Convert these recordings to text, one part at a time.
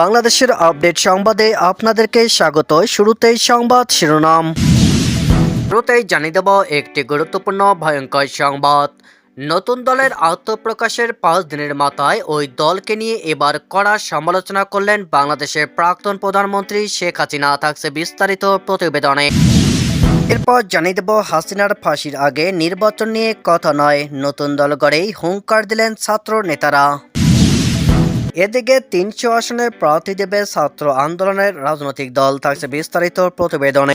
বাংলাদেশের আপডেট সংবাদে আপনাদেরকে স্বাগত। শুরুতেই সংবাদ শিরোনাম। শুরুতেই জানিয়ে দেব একটি গুরুত্বপূর্ণ, ভয়ঙ্কর সংবাদ। নতুন দলের আত্মপ্রকাশের পাঁচ দিনের মাথায় ওই দলকে নিয়ে এবার কড়া সমালোচনা করলেন বাংলাদেশের প্রাক্তন প্রধানমন্ত্রী শেখ হাসিনা। থাকছে বিস্তারিত প্রতিবেদনে। এরপর জানিয়ে দেব হাসিনার ফাঁসির আগে নির্বাচন নিয়ে কথা নয়। নতুন দল গড়েই হুঙ্কার দিলেন ছাত্র নেতারা এদিকে তিনশো আসনের প্রার্থী দেবে ছাত্র আন্দোলনের রাজনৈতিক দল, থাকছে বিস্তারিত প্রতিবেদনে।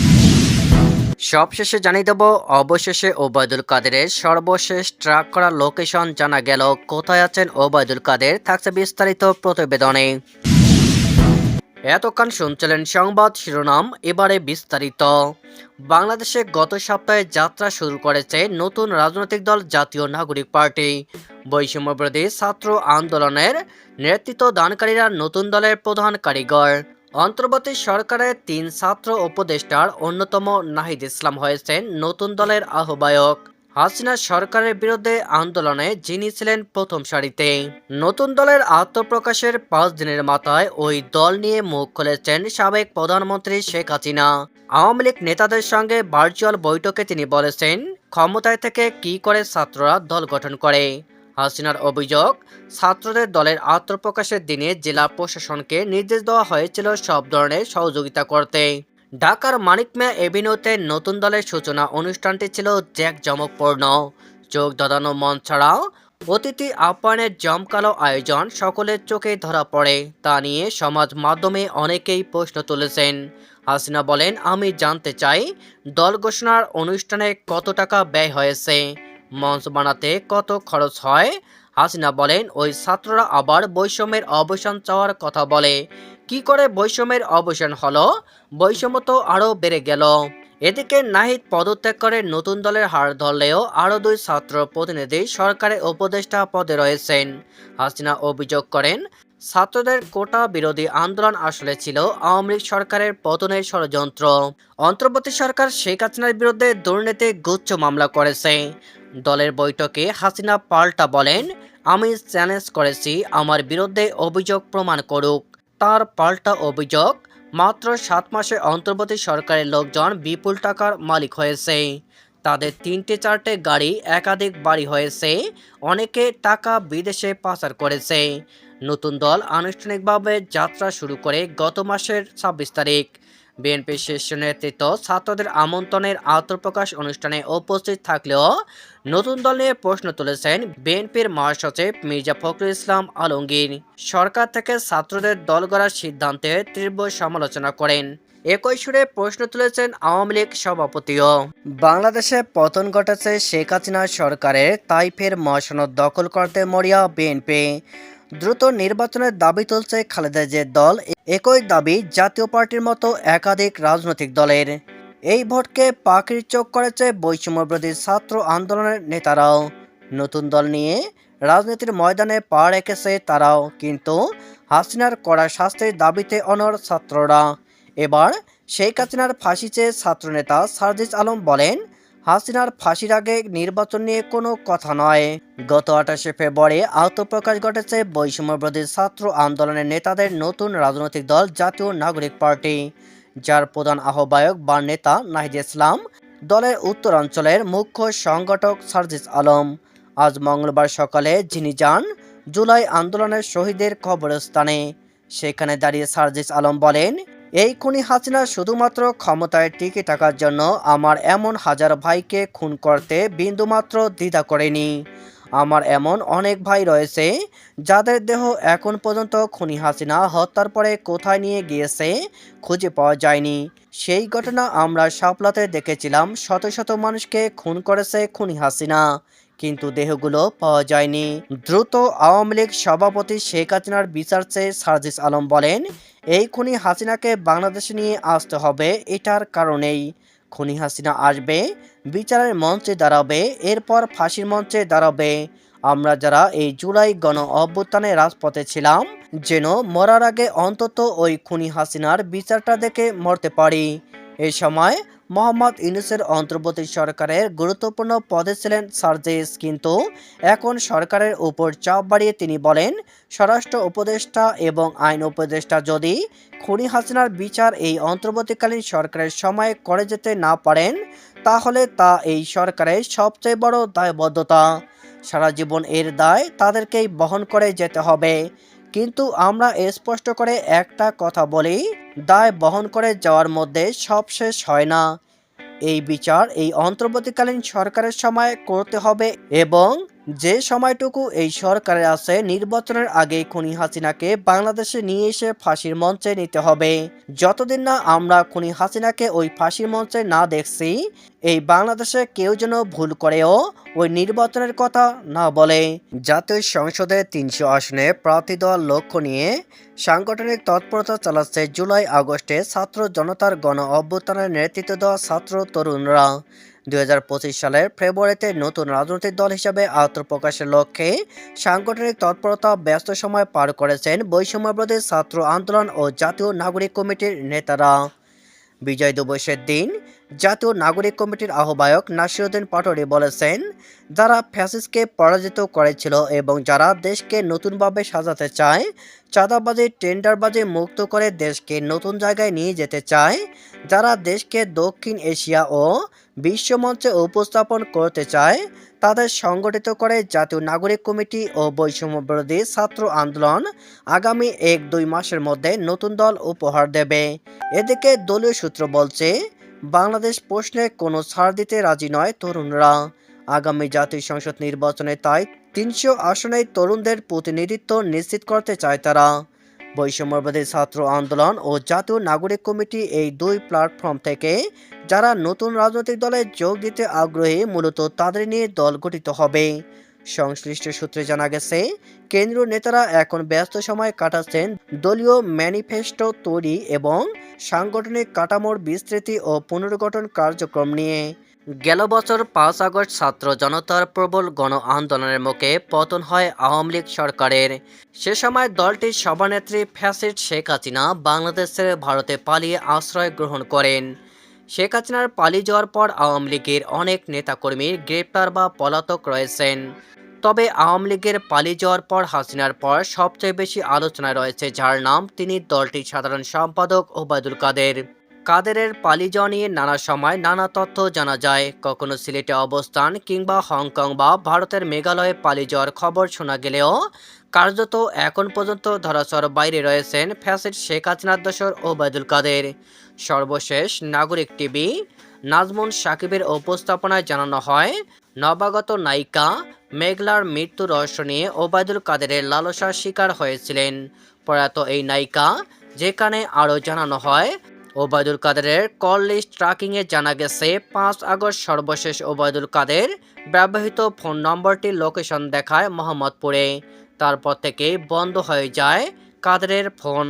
সবশেষে জানিয়ে দেব, অবশেষে ওবায়দুল কাদেরের সর্বশেষ ট্রাক করা লোকেশন জানা গেল। কোথায় আছেন ওবায়দুল কাদের? থাকছে বিস্তারিত প্রতিবেদনে। এতক্ষণ শুনছিলেন সংবাদ শিরোনাম, এবারে বিস্তারিত। বাংলাদেশে গত সপ্তাহে যাত্রা শুরু করেছে নতুন রাজনৈতিক দল জাতীয় নাগরিক পার্টি। বৈষম্যবিরোধী ছাত্র আন্দোলনের নেতৃত্ব দানকারীরা নতুন দলের প্রধান কারিগর। অন্তর্বর্তী সরকারের তিন ছাত্র উপদেষ্টার অন্যতম নাহিদ ইসলাম হয়েছেন নতুন দলের আহ্বায়ক। হাসিনা সরকারের বিরুদ্ধে আন্দোলনে যিনি ছিলেন প্রথম সারিতে। নতুন দলের আত্মপ্রকাশের পাঁচ দিনের মাথায় ওই দল নিয়ে মুখ খুলেছেন সাবেক প্রধানমন্ত্রী শেখ হাসিনা। আওয়ামী লীগ নেতাদের সঙ্গে ভার্চুয়াল বৈঠকে তিনি বলেছেন, ক্ষমতায় থেকে কি করে ছাত্ররা দল গঠন করে? হাসিনার অভিযোগ, ছাত্রদের দলের আত্মপ্রকাশের দিনে জেলা প্রশাসনকে নির্দেশ দেওয়া হয়েছিল সব ধরনের সহযোগিতা করতে। ঢাকার মানিক মিয়া এভিনিউতে নতুন দলের সূচনা অনুষ্ঠানটি ছিল জ্যাকজমকপূর্ণ। চোখ দাদানো মন ছাড়াও অতিথি আপ্যায়নের জমকালো আয়োজন সকলের চোখে ধরা পড়ে, তা নিয়ে সমাজ মাধ্যমে অনেকেই প্রশ্ন তুলেছেন। হাসিনা বলেন, আমি জানতে চাই, দল ঘোষণার অনুষ্ঠানে কত টাকা ব্যয় হয়েছে? মঞ্চ বানাতে কত খরচ হয়? হাসিনা বলেন, ওই ছাত্ররা আবার বৈষম্যের অবসান চাওয়ার কথা বলে। কি করে বৈষম্যের অবসান হলো? বৈষম্য তো আরও বেড়ে গেল। এদিকে নাহিদ পদত্যাগ করে নতুন দলের হার ধরলেও আরও দুই ছাত্র প্রতিনিধি সরকারের উপদেষ্টা পদে রয়েছেন। হাসিনা অভিযোগ করেন, ছাত্রদের কোটা বিরোধী আন্দোলন আসলে ছিল আওয়ামী লীগ সরকারের পতনের ষড়যন্ত্র। অন্তর্বর্তী সরকার শেখ হাসিনার বিরুদ্ধে দুর্নীতি গুচ্ছ মামলা করেছে। দলের বৈঠকে হাসিনা পাল্টা বলেন, আমি চ্যালেঞ্জ করেছি, আমার বিরুদ্ধে অভিযোগ প্রমাণ করুক। তার পাল্টা অভিযোগ, মাত্র সাত মাসে অন্তর্বর্তী সরকারের লোকজন বিপুল টাকার মালিক হয়েছে। তাদের তিনটে চারটে গাড়ি একাধিক বাড়ি হয়েছে, অনেকে টাকা বিদেশে পাচার করেছে। নতুন দল আনুষ্ঠানিকভাবে যাত্রা শুরু করে গত মাসের ছাব্বিশ তারিখ। বিএনপি শীর্ষ নেতৃত্ব ছাত্রদের আমন্ত্রণের আত্মপ্রকাশ অনুষ্ঠানে উপস্থিত থাকলেও নতুন দল নিয়ে প্রশ্ন তুলেছেন বিএনপির মহাসচিব মির্জা ফখরুল ইসলাম আলমগীর। সরকার থেকে ছাত্রদের দল গড়ার সিদ্ধান্তে তীব্র সমালোচনা করেন। একই সুরে প্রশ্ন তুলেছেন আওয়ামী লীগ সভাপতিও। বাংলাদেশে পতন ঘটেছে শেখ হাসিনা সরকারের তাই ফের মহাসনদ দখল করতে মরিয়া বিএনপি। দ্রুত নির্বাচনের দাবি তুলছে খালেদা জিয়ার দল। একই দাবি জাতীয় পার্টির মতো একাধিক রাজনৈতিক দলের। এই ভোটকে পাখির চোখ করেছে বৈষম্যবিরোধী ছাত্র আন্দোলনের নেতারাও। নতুন দল নিয়ে রাজনীতির ময়দানে পা রেখেছে তারাও, কিন্তু হাসিনার কড়া শাস্তির দাবিতে অনর ছাত্ররা। এবার শেখ হাসিনার ফাঁসি চেয়ে ছাত্রনেতা সার্জিস আলম বলেন হাসিনার ফাঁসির আগে নির্বাচন নিয়ে কোনো কথা নয়। গত আঠাশে ফেব্রুয়ারি আত্মপ্রকাশ ঘটেছে বৈষম্যবিরোধী ছাত্র আন্দোলনের নেতাদের নতুন রাজনৈতিক দল জাতীয় নাগরিক পার্টি। যার প্রধান আহ্বায়ক বা নেতা নাহিদ ইসলাম, দলের উত্তরাঞ্চলের মুখ্য সংগঠক সার্জিস আলম। আজ মঙ্গলবার সকালে যিনি যান, জুলাই আন্দোলনের শহীদের কবরস্থানে। সেখানে দাঁড়িয়ে সার্জিস আলম বলেন এই খুনি হাসিনা শুধুমাত্র ক্ষমতায় টিকে থাকার জন্য আমার এমন হাজার ভাইকে খুন করতে বিন্দুমাত্র দ্বিধা করেনি। আমার এমন অনেক ভাই রয়েছে, যাদের দেহ এখন পর্যন্ত খুনি হাসিনা হত্যার পরে কোথায় নিয়ে গিয়েছে খুঁজে পাওয়া যায়নি। সেই ঘটনা আমরা সাপলাতে দেখেছিলাম, শত শত মানুষকে খুন করেছে খুনি হাসিনা। কিন্তু দেহগুলো পাওয়া যায়নি। দ্রুত আওয়ামী লীগ সভাপতি শেখ হাসিনার বিচার চেয়ে সার্জিস আলম বলেন, এই খুনি হাসিনাকে বাংলাদেশে নিয়ে আসতে হবে, এটার কারণেই খুনি হাসিনা আসবে, বিচারের মঞ্চে দাঁড়াবে, এরপর ফাঁসির মঞ্চে দাঁড়াবে। আমরা যারা এই জুলাই গণ অভ্যুত্থানে রাজপথে ছিলাম, যেন মরার আগে অন্তত ওই খুনি হাসিনার বিচারটা দেখে মরতে পারি। এ সময় মোহাম্মদ ইউনুসের অন্তর্বর্তী সরকারের গুরুত্বপূর্ণ পদে ছিলেন সার্জিস, কিন্তু এখন সরকারের উপর চাপ বাড়িয়ে তিনি বলেন, স্বরাষ্ট্র উপদেষ্টা এবং আইন উপদেষ্টা যদি খুনি হাসিনার বিচার এই অন্তর্বর্তীকালীন সরকারের সময়ে করে যেতে না পারেন, তাহলে তা এই সরকারের সবচেয়ে বড় দায়বদ্ধতা। সারা জীবন এর দায় তাদেরকেই বহন করে যেতে হবে। কিন্তু আমরা স্পষ্ট করে একটা কথা বলি, দায় বহন করে যাওয়ার মধ্যে সব শেষ হয় না। এই বিচার এই অন্তর্বর্তীকালীন সরকারের সময় করতে হবে এবং যে সময়টুকু এই সরকারের আছে, নির্বাচনের আগে খুনি হাসিনাকে বাংলাদেশে নিয়ে এসে ফাঁসির মঞ্চে নিতে হবে। যতদিন না আমরা খুনি হাসিনাকে ওই ফাঁসির মঞ্চে না দেখছি, এই বাংলাদেশে কেউ যেন ভুল করেও ওই নির্বাচনের কথা না বলে। জাতীয় সংসদে তিনশো আসনে প্রার্থী দেওয়ার লক্ষ্য নিয়ে সাংগঠনিক তৎপরতা চালাচ্ছে জুলাই আগস্টে ছাত্র জনতার গণ অভ্যুত্থানের নেতৃত্ব দেওয়া ছাত্র তরুণরা। দুই হাজার পঁচিশ সালের ফেব্রুয়ারিতে নতুন রাজনৈতিক দল হিসাবে আত্মপ্রকাশের লক্ষ্যে সাংগঠনিক তৎপরতা ব্যস্ত সময় পার করেছেন বৈষম্যবিরোধী ছাত্র আন্দোলন ও জাতীয় নাগরিক কমিটির নেতারা। বিজয় দিবসের দিন জাতীয় নাগরিক কমিটির আহ্বায়ক নাসিরুদ্দিন পাটোয়ারি বলেছেন, যারা ফ্যাসিসকে পরাজিত করেছিল এবং যারা দেশকে নতুনভাবে সাজাতে চায়, চাঁদাবাজি, টেন্ডারবাজি মুক্ত করে দেশকে নতুন জায়গায় নিয়ে যেতে চায়, যারা দেশকে দক্ষিণ এশিয়া ও বিশ্বমঞ্চে উপস্থাপন করতে চায়, তাদের সংগঠিত করে জাতীয় নাগরিক কমিটি ও বৈষম্য বিরোধী ছাত্র আন্দোলন আগামী এক দুই মাসের মধ্যে নতুন দল উপহার দেবে। এদিকে দলীয় সূত্র বলছে, বাংলাদেশ প্রশ্নে কোনো ছাড় দিতে রাজি নয় তরুণরা। আগামী জাতীয় সংসদ নির্বাচনে তাই তিনশো আসনেই তরুণদের প্রতিনিধিত্ব নিশ্চিত করতে চায় তারা। বৈষম্যবাদী ছাত্র আন্দোলন ও জাতীয় নাগরিক কমিটি এই দুই প্ল্যাটফর্ম থেকে যারা নতুন রাজনৈতিক দলে যোগ দিতে আগ্রহী, মূলত তাদের নিয়ে দল গঠিত হবে। সংশ্লিষ্ট সূত্রে জানা গেছে, কেন্দ্রীয় নেতারা এখন ব্যস্ত সময় কাটাচ্ছেন দলীয় ম্যানিফেস্টো তৈরি এবং সাংগঠনিক কাঠামোর বিস্তৃতি ও পুনর্গঠন কার্যক্রম নিয়ে। গেল বছর পাঁচ আগস্ট ছাত্র জনতার প্রবল গণ আন্দোলনের মুখে পতন হয় আওয়ামী লীগ সরকারের। সে সময় দলটির সভানেত্রী ফ্যাসিড শেখ হাসিনা বাংলাদেশের ভারতে পালিয়ে আশ্রয় গ্রহণ করেন। শেখ হাসিনার পালিয়ে যাওয়ার পর আওয়ামী লীগের অনেক নেতাকর্মীর গ্রেপ্তার বা পলাতক রয়েছেন। তবে আওয়ামী লীগের পালিয়ে যাওয়ার পর হাসিনার পর সবচেয়ে বেশি আলোচনায় রয়েছে, যার নাম তিনি দলটির সাধারণ সম্পাদক ওবায়দুল কাদের। কাদেরের যাওয়া নিয়ে নানা সময় নানা তথ্য জানা যায়। কখনো সিলেটে অবস্থান কিংবা হংকং বা ভারতের মেঘালয়ে পালিয়ে যাওয়ার খবর শোনা গেলেও কার্যত এখন পর্যন্ত ধরাচর বাইরে রয়েছেন ফ্যাসিড শেখ হাসিনার দোসর ওবায়দুল কাদের। সর্বশেষ নাগরিক টিভি, নাজমুন সাকিবের উপস্থাপনায় জানানো হয়, নবাগত নায়িকা মেঘলার মৃত্যু রহস্য নিয়ে ওবায়দুল কাদেরের লালসার শিকার হয়েছিলেন। প্রয়াত এই নায়িকা, যেখানে আরও জানানো হয় ওবায়দুল কাদেরের কল লিস্ট ট্র্যাকিংয়ে জানা গেছে, পাঁচ আগস্ট সর্বশেষ ওবায়দুল কাদের ব্যবহৃত ফোন নম্বরটির লোকেশন দেখায় মোহাম্মদপুরে। তারপর থেকে বন্ধ হয়ে যায় কাদেরের ফোন।